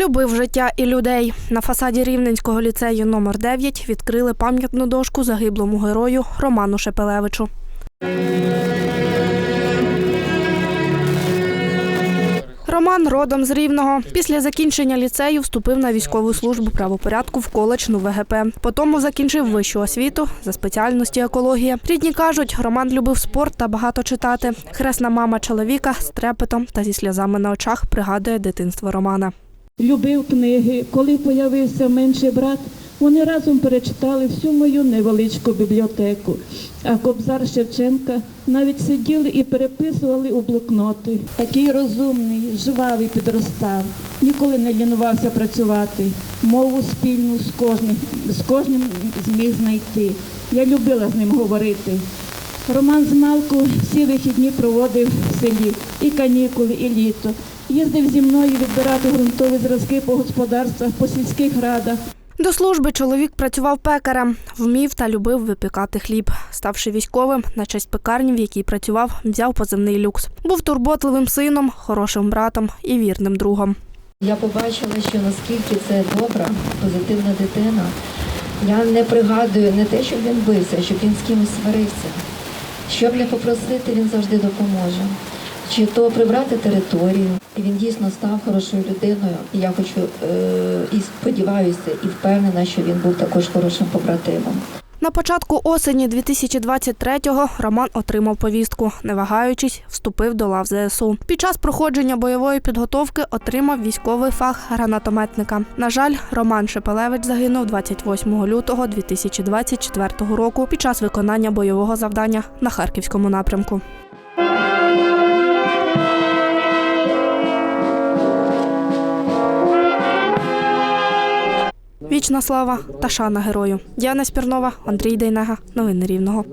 Любив життя і людей. На фасаді Рівненського ліцею номер 9 відкрили пам'ятну дошку загиблому герою Роману Шепелевичу. Роман родом з Рівного. Після закінчення ліцею вступив на військову службу правопорядку в коледж НУВГП. Потім закінчив вищу освіту за спеціальності екологія. Рідні кажуть, Роман любив спорт та багато читати. Хресна мама чоловіка з трепетом та зі сльозами на очах пригадує дитинство Романа. Любив книги. Коли появився менший брат, вони разом перечитали всю мою невеличку бібліотеку. А Кобзар Шевченка навіть сиділи і переписували у блокноти. Такий розумний, жвавий підростав, ніколи не лінувався працювати. Мову спільну з кожним, з кожним зміг знайти. Я любила з ним говорити. Роман з Малку всі вихідні проводив в селі, і канікули, і літо. Їздив зі мною відбирати ґрунтові зразки по господарствах, по сільських радах. До служби чоловік працював пекарем, вмів та любив випікати хліб. Ставши військовим, на честь пекарні, в якій працював, взяв позивний люкс. Був турботливим сином, хорошим братом і вірним другом. Я побачила, що наскільки це добра, позитивна дитина. Я не пригадую не те, щоб він бився, щоб він з кимось сварився. Щоб не попросити, він завжди допоможе. Чи то прибрати територію. Він дійсно став хорошою людиною. І я хочу е- і сподіваюся, і впевнена, що він був також хорошим побратимом. На початку осені 2023-го Роман отримав повістку. Не вагаючись, вступив до лав ЗСУ. Під час проходження бойової підготовки отримав військовий фах гранатометника. На жаль, Роман Шепелевич загинув 28 лютого 2024 року під час виконання бойового завдання на харківському напрямку. Вічна слава та шана герою. Діана Спірнова, Андрій Дейнега. Новини Рівного.